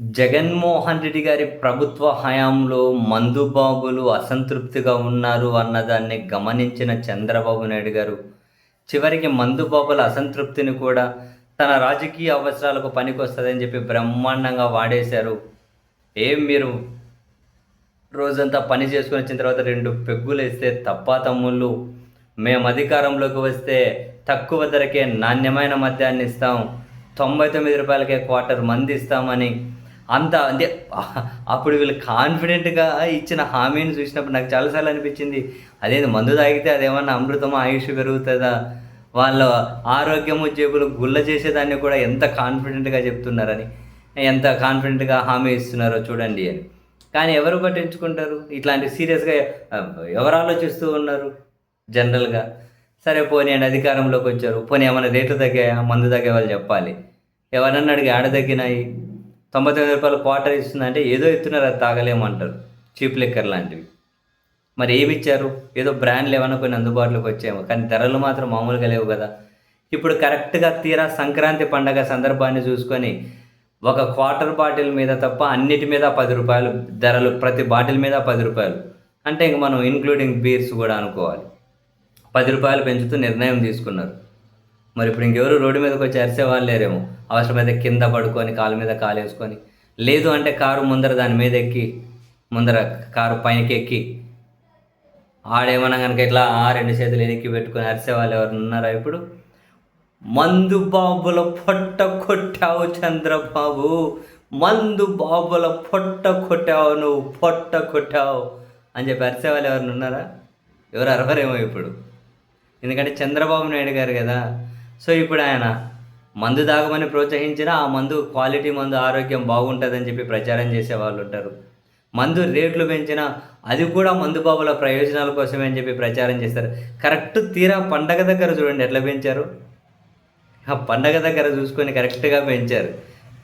జగన్మోహన్ రెడ్డి గారి ప్రభుత్వ హయాంలో మందుబాబులు అసంతృప్తిగా ఉన్నారు అన్నదాన్ని గమనించిన చంద్రబాబు నాయుడు గారు. చివరికి మందుబాబుల అసంతృప్తిని కూడా తన రాజకీయ అవసరాలకు పనికొస్తుందని చెప్పి బ్రహ్మాండంగా వాడేశారు. ఏం మీరు రోజంతా పని చేసుకుని వచ్చిన తర్వాత రెండు పెగ్గులు వేస్తే తప్పా తమ్ముళ్ళు? మేము అధికారంలోకి వస్తే తక్కువ ధరకే నాణ్యమైన మద్యాన్ని ఇస్తాం. తొంభై తొమ్మిది రూపాయలకే క్వార్టర్ మంది ఇస్తామని అంత అంటే అప్పుడు వీళ్ళు కాన్ఫిడెంట్గా ఇచ్చిన హామీని చూసినప్పుడు నాకు చాలాసార్లు అనిపించింది అదేంది మందు తాగితే అదేమన్నా అమృతమా ఆయుష్ పెరుగుతుందా? వాళ్ళ ఆరోగ్యము జేబులు గుల్ల చేసేదాన్ని కూడా ఎంత కాన్ఫిడెంట్గా చెప్తున్నారని ఎంత కాన్ఫిడెంట్గా హామీ ఇస్తున్నారో చూడండి అని. కానీ ఎవరు పట్టించుకుంటారు? ఇట్లాంటి సీరియస్గా ఎవరు ఆలోచిస్తూ ఉన్నారు? జనరల్గా. సరే పోనీ అండి అధికారంలోకి వచ్చారు. పోనీ ఏమైనా రేట్లు తగ్గాయా? మందు తగ్గే వాళ్ళు చెప్పాలి. ఎవరన్నా అడిగి ఆడ తగ్గినాయి? తొంభై తొమ్మిది రూపాయలు క్వార్టర్ ఇస్తుందంటే ఏదో ఇస్తున్నారు అది తాగలేమంటారు చీప్ లెక్కర్ లాంటివి. మరి ఏమి ఇచ్చారు? ఏదో బ్రాండ్లు ఏమైనా కొన్ని అందుబాటులోకి వచ్చాయేమో కానీ ధరలు మాత్రం మామూలుగా లేవు కదా. ఇప్పుడు కరెక్ట్గా తీరా సంక్రాంతి పండగ సందర్భాన్ని చూసుకొని ఒక క్వార్టర్ బాటిల్ మీద తప్ప అన్నిటి మీద పది రూపాయలు ధరలు ప్రతి బాటిల్ మీద పది రూపాయలు. అంటే ఇంక మనం ఇంక్లూడింగ్ బీర్స్ కూడా అనుకోవాలి. పది రూపాయలు పెంచుతూ నిర్ణయం తీసుకున్నారు. మరి ఇప్పుడు ఇంకెవరు రోడ్డు మీదకి వచ్చి అరిసే వాళ్ళు లేరేమో. అవసరమైతే కింద పడుకొని కాలు మీద కాలు వేసుకొని లేదు అంటే కారు ముందర దాని మీద ఎక్కి ముందర కారు పైనకి ఎక్కి. ఆడేమన్నా కనుక ఇట్లా ఆ రెండు చేతులు ఎనికి పెట్టుకొని అరిసే వాళ్ళు ఎవరు ఉన్నారా ఇప్పుడు? మందు బాబుల పొట్ట కొట్టావు చంద్రబాబు. మందు బాబుల పొట్ట కొట్టావు నువ్వు పొట్ట కొట్టావు అని చెప్పి అరిసే వాళ్ళు ఎవరు ఉన్నారా? ఎవరు అరవరేమో ఇప్పుడు. ఎందుకంటే చంద్రబాబు నాయుడు గారు కదా. సో ఇప్పుడు ఆయన మందు తాగమని ప్రోత్సహించినా ఆ మందు క్వాలిటీ మందు ఆరోగ్యం బాగుంటుందని చెప్పి ప్రచారం చేసే వాళ్ళు ఉంటారు. మందు రేట్లు పెంచినా అది కూడా మందు బాబుల ప్రయోజనాల కోసమే అని చెప్పి ప్రచారం చేస్తారు. కరెక్ట్ తీరా పండగ దగ్గర చూడండి ఎట్లా పెంచారు? ఆ పండగ దగ్గర చూసుకొని కరెక్ట్గా పెంచారు.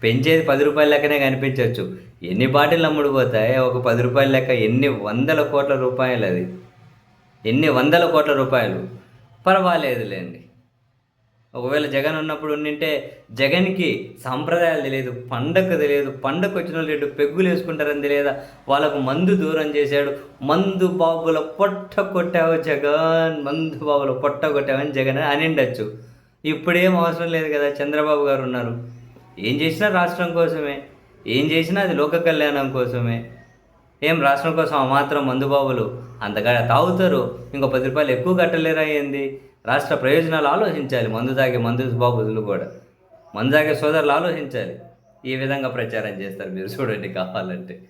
పెంచేది పది రూపాయల లెక్కనే కనిపించవచ్చు ఎన్ని బాటిల్ అమ్ముడు పోతాయి ఒక పది రూపాయల లెక్క ఎన్ని వందల కోట్ల రూపాయలు అది ఎన్ని వందల కోట్ల రూపాయలు? పర్వాలేదులేండి. ఒకవేళ జగన్ ఉన్నప్పుడు ఉండింటే జగన్కి సాంప్రదాయాలు తెలియదు పండగ తెలియదు పండగ వచ్చిన వాళ్ళు రెండు పెగ్గులు వేసుకుంటారని తెలియదా? వాళ్ళకు మందు దూరం చేశాడు. మందు బాబుల పొట్ట కొట్టావు జగన్ మందు బాబుల పొట్ట కొట్టావని జగన్ అని ఉండొచ్చు ఇప్పుడేం అవసరం లేదు కదా చంద్రబాబు గారు ఉన్నారు. ఏం చేసినా రాష్ట్రం కోసమే. ఏం చేసినా అది లోక కళ్యాణం కోసమే. ఏం రాష్ట్రం కోసం ఆ మాత్రం మందుబాబులు అంతగా తాగుతారు? ఇంకో పది రూపాయలు ఎక్కువ కట్టలేరా ఏంది? రాష్ట్ర ప్రయోజనాలు ఆలోచించాలి. మందు తాగే మందు బాబులు కూడా. మందు తాగే సోదరులు ఆలోచించాలి. ఈ విధంగా ప్రచారం చేస్తారు మీరు. చూడండి కావాలంటే.